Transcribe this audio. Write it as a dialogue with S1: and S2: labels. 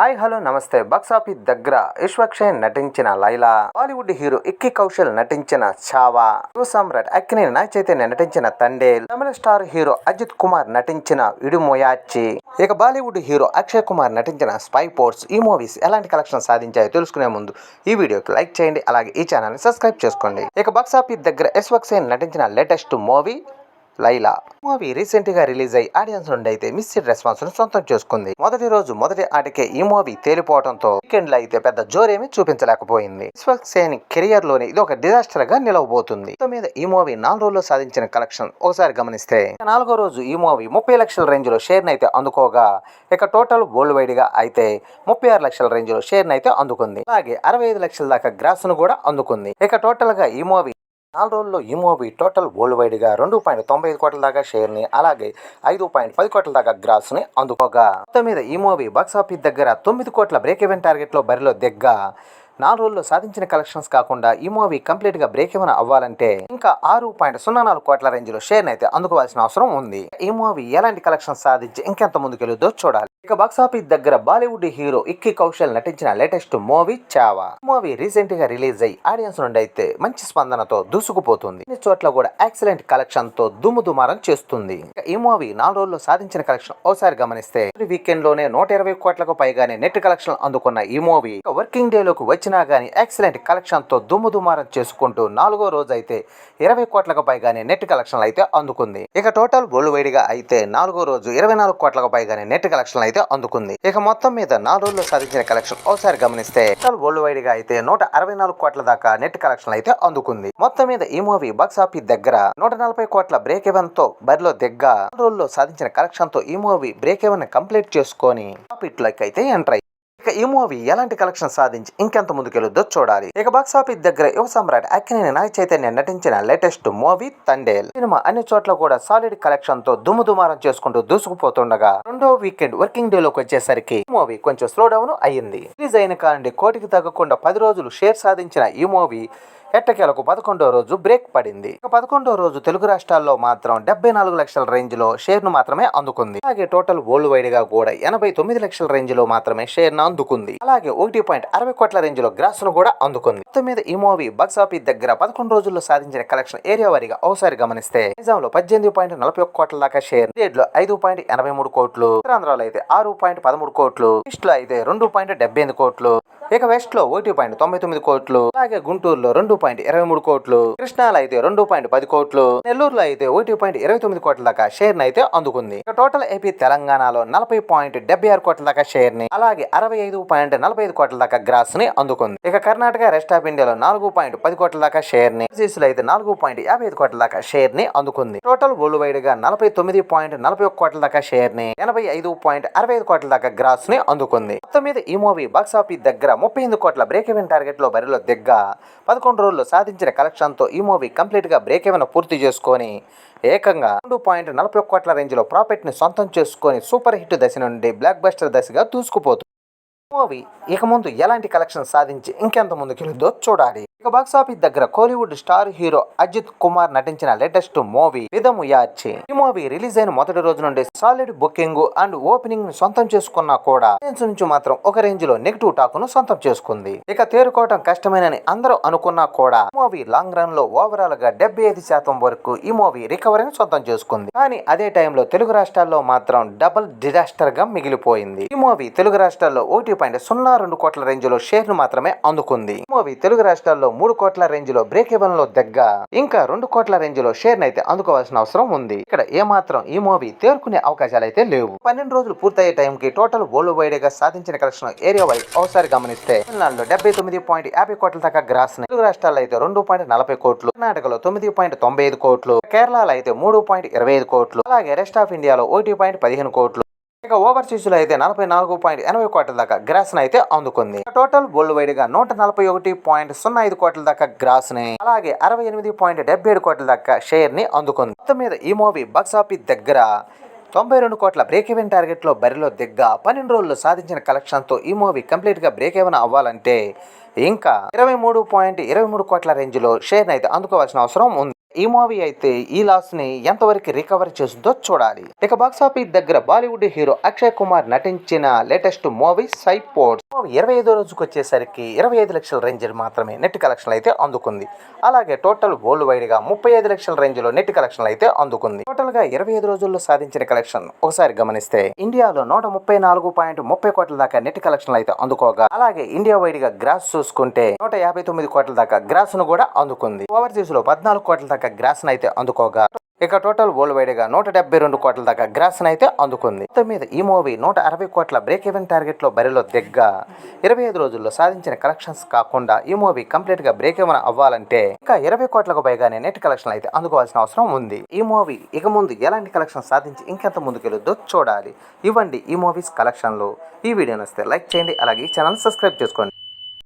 S1: Hi hello నమస్తే. Box office దగ్గర విశ్వక్షయ్ నటించిన లైలా బాలీవుడ్ హీరో ఇక్కి కౌశల్ నటించిన చావా టూ సమ్రాట్ అక్కినే నాగ్ చైతన్య నటించిన తండేల్ తమిళ స్టార్ హీరో అజిత్ కుమార్ నటించిన ఇడుమోయాచి ఇక బాలీవుడ్ హీరో అక్షయ్ కుమార్ నటించిన స్పై పోర్ట్స్ ఈ మూవీస్ ఎలాంటి కలెక్షన్ సాధించాయో తెలుసుకునే ముందు ఈ వీడియోకి లైక్ చేయండి అలాగే ఈ ఛానల్ని సబ్స్క్రైబ్ చేసుకోండి. ఇక బాక్సాఫీస్ దగ్గర యశ్వక్సేన్ నటించిన లేటెస్ట్ మూవీ లైలా. మూవీ రీసెంట్గా రిలీజ్ అయ్యి ఆడియన్స్ నుండి అయితే మిస్సిడ్ రెస్పాన్స్ను సొంతం చేసుకుంది. మొదటి రోజు మొదటి ఆటకే ఈ మూవీ తేలిపోవడంతో వీకెండ్లో అయితే పెద్ద జోరేమి చూపించలేకపోయింది. విశ్వక్ సేన్ కెరియర్లోని ఇది ఒక డిజాస్టర్గా నిలవబోతుంది మీద ఈ మూవీ నాలుగు రోజుల్లో సాధించిన కలెక్షన్ ఒకసారి గమనిస్తే నాలుగో రోజు ఈ మూవీ ముప్పై లక్షల రేంజ్లో షేర్ అయితే అందుకోగా ఇక టోటల్ వరల్డ్ వైడ్గా అయితే ముప్పై ఆరు లక్షల రేంజ్లో షేర్ అయితే అందుకుంది. అలాగే అరవై ఐదు లక్షల దాకా గ్రాస్ను కూడా అందుకుంది. ఇక టోటల్గా ఈ మూవీ నాలుగు రోజుల్లో ఈ మూవీ టోటల్ వరల్డ్ వైడ్గా రెండు పాయింట్ తొంభై ఐదు కోట్ల దాకా షేర్ని అలాగే ఐదు పాయింట్ పది కోట్ల దాకా గ్రాస్ని అందుకోగా. మొత్తం మీద ఈ మూవీ బాక్సాఫీస్ దగ్గర తొమ్మిది కోట్ల బ్రేక్ ఈవెన్ టార్గెట్లో బరిలో దిగ్గా. నాలుగు రోజుల్లో సాధించిన కలెక్షన్స్ కాకుండా ఈ మూవీ కంప్లీట్గా బ్రేక్ ఏమైనా అవ్వాలంటే ఇంకా ఆరు పాయింట్ సున్నా నాలుగు కోట్ల రేంజ్లో షేర్ అయితే అందుకోవాల్సిన అవసరం ఉంది. ఈ మూవీ ఎలాంటి కలెక్షన్స్ సాధించి ఇంకెంత ముందుకెళ్ళుదో చూడాలి. ఇక బాక్స్ ఆఫీస్ దగ్గర బాలీవుడ్ హీరో ఇక్కి కౌశల్ నటించిన లేటెస్ట్ మూవీ చావా. మూవీ రీసెంట్గా రిలీజ్ అయ్యి ఆడియన్స్ నుండి అయితే మంచి స్పందనతో దూసుకుపోతుంది. అన్ని చోట్ల కూడా ఎక్సలెంట్ కలెక్షన్తో దుమ్ము దుమారం చేస్తుంది ఈ మూవీ నాలుగు రోజుల్లో సాధించిన కలెక్షన్ ఒకసారి గమనిస్తే వీకెండ్లోనే నూట ఇరవై కోట్లకు పైగానే నెట్ కలెక్షన్ అందుకున్న ఈ మూవీ. వర్కింగ్ డే లోకి వచ్చినా గానీ ఎక్సలెంట్ కలెక్షన్తో దుమ్ము దుమారం చేసుకుంటూ నాలుగో రోజు అయితే ఇరవై కోట్లకు పైగానే నెట్ కలెక్షన్ అయితే అందుకుంది. ఇక టోటల్ వరల్డ్ వైడ్గా అయితే నాలుగో రోజు ఇరవై నాలుగు కోట్లకు పైగానే నెట్ కలెక్షన్ అయితే అందుకుంది ఇక మొత్తం మీద నాలుగు రోజుల్లో సాధించిన కలెక్షన్ ఒకసారి గమనిస్తే టోటల్ వరల్డ్ వైడ్గా అయితే నూట అరవై నాలుగు కోట్ల దాకా నెట్ కలెక్షన్ అయితే అందుకుంది మొత్తం మీద ఈ మూవీ బాక్స్ ఆఫీస్ దగ్గర నూట నలభై కోట్ల బ్రేక్ ఎవెన్తో బరిలో దిగ్గ నాలుగు రోజుల్లో సాధించిన కలెక్షన్తో ఈ మూవీ బ్రేక్ ఎవెన్ కంప్లీట్ చేసుకొని ప్రాఫిట్ లైక్ అయితే ఎంటర్ అయ్యింది. ఇక ఈ మూవీ ఎలాంటి కలెక్షన్ సాధించి ఇంకెంత ముందుకెళ్ళొద్దో చూడాలి. ఇక బాక్స్ ఆఫీస్ దగ్గర యువ సమ్రాట్ అక్కినేని నాగ చైతన్య నటించిన లేటెస్ట్ మూవీ తండేల్. సినిమా అన్ని చోట్ల కూడా సాలిడ్ కలెక్షన్తో దుమ్ము దుమారం చేసుకుంటూ దూసుకుపోతుండగా రెండో వీకెండ్ వర్కింగ్ డే లోకి వచ్చేసరికి ఈ మూవీ కొంచెం స్లో డౌన్ అయ్యింది. రిలీజ్ అయిన కాండి కోటికి తగ్గకుండా పది రోజులు షేర్ సాధించిన ఈ మూవీ ఎట్టకేలకు పదకొండో రోజు బ్రేక్ పడింది. ఇక పదకొండో రోజు తెలుగు రాష్ట్రాల్లో మాత్రం డెబ్బై నాలుగు లక్షల రేంజ్లో షేర్ను మాత్రమే అందుకుంది. అలాగే టోటల్ వరల్డ్ వైడ్గా కూడా ఎనభై తొమ్మిది లక్షల రేంజ్లో మాత్రమే షేర్ను అందుకుంది. అలాగే ఒకటి పాయింట్ అరవై కోట్ల రేంజ్లో గ్రాస్ను కూడా అందుకుంది. మొత్తం మీద ఈ మూవీ బాక్స్ ఆఫీస్ దగ్గర పదకొండు రోజుల్లో సాధించిన కలెక్షన్ ఏరియా వారిగా ఒకసారి గమనిస్తే నిజాంలో పద్దెనిమిది పాయింట్ నలభై ఒక్క కోట్ల దాకా షేర్ స్టేట్లో ఐదు పాయింట్ ఎనభై మూడు కోట్లు ఉత్తరాంధ్రలో అయితే ఆరు పాయింట్ పదమూడు కోట్లు ఈస్ట్లో అయితే రెండు పాయింట్ డెబ్బై ఎనిమిది కోట్లు ఇక వెస్ట్లో ఒకటి పాయింట్ తొంభై తొమ్మిది కోట్లు అలాగే గుంటూరులో రెండు పాయింట్ ఇరవై మూడు కోట్లు కృష్ణాలో అయితే రెండు పాయింట్ పది కోట్లు నెల్లూరులో అయితే ఒకటి పాయింట్ ఇరవై తొమ్మిది కోట్ల దాకా షేర్ అయితే అందుకుంది. ఇక టోటల్ ఏపీ తెలంగాణలో నలభై పాయింట్ డెబ్బై ఆరు కోట్ల దాకా షేర్ని అలాగే అరవై ఐదు పాయింట్ నలభై ఐదు కోట్ల దాకా గ్రాస్ని అందుకుంది. ఇక కర్ణాటక రెస్ట్ ఆఫ్ ఇండియాలో నాలుగు పాయింట్ పది కోట్ల దాకా షేర్ని లో అయితే నాలుగు పాయింట్ యాభై ఐదు కోట్ల దాకా షేర్ని అందుకుంది. టోటల్ వరల్డ్ వైడ్గా నలభై తొమ్మిది పాయింట్ నలభై ఒక కోట్ల దాకా షేర్ని ఎనభై ఐదు పాయింట్ అరవై ఐదు కోట్ల దాకా గ్రాస్ని అందుకుంది. మొత్తం మీద ఈ మూవీ బాక్స్ ఆఫీస్ దగ్గర ముప్పై ఎనిమిది కోట్ల బ్రేక్ ఈవెన్ టార్గెట్లో బరిలో దిగ్గ పదకొండు రోజుల్లో సాధించిన కలెక్షన్తో ఈ మూవీ కంప్లీట్గా బ్రేక్ ఈవెన్ పూర్తి చేసుకొని ఏకంగా రెండు పాయింట్ నలభై కోట్ల రేంజ్లో ప్రాఫిట్ని సొంతం చేసుకొని సూపర్ హిట్ దశ నుండి బ్లాక్ బస్టర్ దశగా దూసుకుపోతుంది మూవీ ఇక ముందు ఎలాంటి కలెక్షన్ సాధించి ఇంకెంత ముందుకెళ్ళిందో చూడాలి. ఇక బాక్స్ ఆఫీస్ దగ్గర Kollywood star hero Ajith Kumar నటించిన లేటెస్ట్ మూవీ విధము యాచి. ఈ మూవీ రిలీజ్ అయిన మొదటి రోజు నుండి సాలిడ్ బుకింగ్ అండ్ ఓపెనింగ్ని సొంతం చేసుకున్నా కూడా నుంచి మాత్రం ఒక రేంజ్లో నెగిటివ్ టాక్ను సొంతం చేసుకుంది. ఇక తేరుకోవటం కష్టమేనని అందరూ అనుకున్నా కూడా మూవీ లాంగ్ రన్లో ఓవరాల్గా డెబ్బై ఐదు శాతం వరకు ఈ మూవీ రికవరీని సొంతం చేసుకుంది. కానీ అదే టైంలో తెలుగు రాష్ట్రాల్లో మాత్రం డబుల్ డిజాస్టర్గా మిగిలిపోయింది. ఈ మూవీ తెలుగు రాష్ట్రాల్లో ఒకటి పాయింట్ సున్నా రెండు కోట్ల రేంజ్లో షేర్ను మాత్రమే అందుకుంది. ఈ మూవీ తెలుగు రాష్ట్రాల్లో మూడు కోట్ల రేంజ్లో బ్రేక్ ఈవెన్లో దగ్గ. ఇంకా రెండు కోట్ల రేంజ్లో షేర్ అయితే అందుకోవాల్సిన అవసరం ఉంది. ఇక్కడ ఏ మాత్రం ఈ మూవీ తేరుకునే అవకాశాలు అయితే లేవు. పన్నెండు రోజులు పూర్తయ్యే టైం కి టోటల్ వరల్డ్ వైడ్గా సాధించిన కలెక్షన్ ఏరియా వైజ్ ఒకసారి గమనిస్తే తమిళనాడులో డెబ్బై తొమ్మిది పాయింట్ యాభై కోట్ల దాకా గ్రాస్ తెలుగు రాష్ట్రాల్లో అయితే రెండు పాయింట్ నలభై కోట్లు కర్ణాటకలో తొమ్మిది పాయింట్ తొంభై ఐదు కోట్లు కేరళలో అయితే మూడు పాయింట్ ఇరవై ఐదు కోట్లు అలాగే రెస్ట్ ఆఫ్ ఇండియాలో ఒకటి పాయింట్ పదిహేను కోట్లు ఇక ఓవర్సీస్లో అయితే నలభై నాలుగు పాయింట్ ఎనభై కోట్ల దాకా గ్రాస్ అయితే అందుకుంది. టోటల్ వరల్డ్ వైడ్గా నూట నలభై ఒకటి పాయింట్ సున్నా ఐదు కోట్ల దాకా గ్రాస్ని అలాగే అరవై ఎనిమిది పాయింట్ డెబ్బై ఏడు కోట్ల దాకా షేర్ని అందుకుంది. మొత్తం మీద ఈ మూవీ బాక్స్ ఆఫీస్ దగ్గర తొంభై రెండు కోట్ల బ్రేక్ ఈవెన్ టార్గెట్లో బరిలో దిగ్గ పన్నెండు రోజుల్లో సాధించిన కలెక్షన్తో ఈ మూవీ కంప్లీట్గా బ్రేక్ ఈవెన్ అవ్వాలంటే ఇంకా ఇరవై మూడు పాయింట్ ఇరవై మూడు కోట్ల రేంజ్లో షేర్ అయితే అందుకోవాల్సిన అవసరం ఉంది. ఈ మూవీ అయితే ఈ లాస్ని ఎంతవరకు రికవర్ చేస్తుందో చూడాలి. ఇక బాక్స్ ఆఫీస్ దగ్గర బాలీవుడ్ హీరో అక్షయ్ కుమార్ నటించిన లేటెస్ట్ మూవీ సైపోర్ట్ ఇరవై ఐదో రోజుకి వచ్చేసరికి ఇరవై ఐదు లక్షల రేంజ్లు మాత్రమే నెట్ కలెక్షన్ అయితే అందుకుంది. అలాగే టోటల్ వరల్డ్ వైడ్గా ముప్పై ఐదు లక్షల రేంజ్లో నెట్ కలెక్షన్లు అయితే అందుకుంది. టోటల్గా ఇరవై ఐదు రోజుల్లో సాధించిన కలెక్షన్ ఒకసారి గమనిస్తే ఇండియాలో నూట ముప్పై నాలుగు పాయింట్ ముప్పై కోట్ల దాకా నెట్ కలెక్షన్లు అయితే అందుకోగా. అలాగే ఇండియా వైడ్గా గ్రాస్ చూసుకుంటే నూట యాభై తొమ్మిది కోట్ల దాకా గ్రాస్ను కూడా అందుకుంది. ఓవర్సీస్లో పద్నాలుగు కోట్ల దాకా గ్రాస్ను అయితే అందుకోగా. ఇక టోటల్ వరల్డ్ వైడ్గా నూట డెబ్బై రెండు కోట్ల దాకా గ్రాస్ అయితే అందుకుంది. మొత్తం మీద ఈ మూవీ నూట అరవై కోట్ల బ్రేక్ ఈవెన్ టార్గెట్లో బరిలో దిగ్గా. ఇరవై ఐదు రోజుల్లో సాధించిన కలెక్షన్స్ కాకుండా ఈ మూవీ కంప్లీట్గా బ్రేక్ ఈవెన్ అవ్వాలంటే ఇంకా ఇరవై కోట్లకు పైగానే నెట్ కలెక్షన్ అయితే అందుకోవాల్సిన అవసరం ఉంది. ఈ మూవీ ఇక ముందు ఎలాంటి కలెక్షన్ సాధించి ఇంకెంత ముందుకెళ్ళొద్దో చూడాలి. ఇవ్వండి ఈ మూవీస్ కలెక్షన్లు ఈ వీడియో నచ్చితే లైక్ చేయండి అలాగే ఈ ఛానల్ సబ్స్క్రైబ్ చేసుకోండి.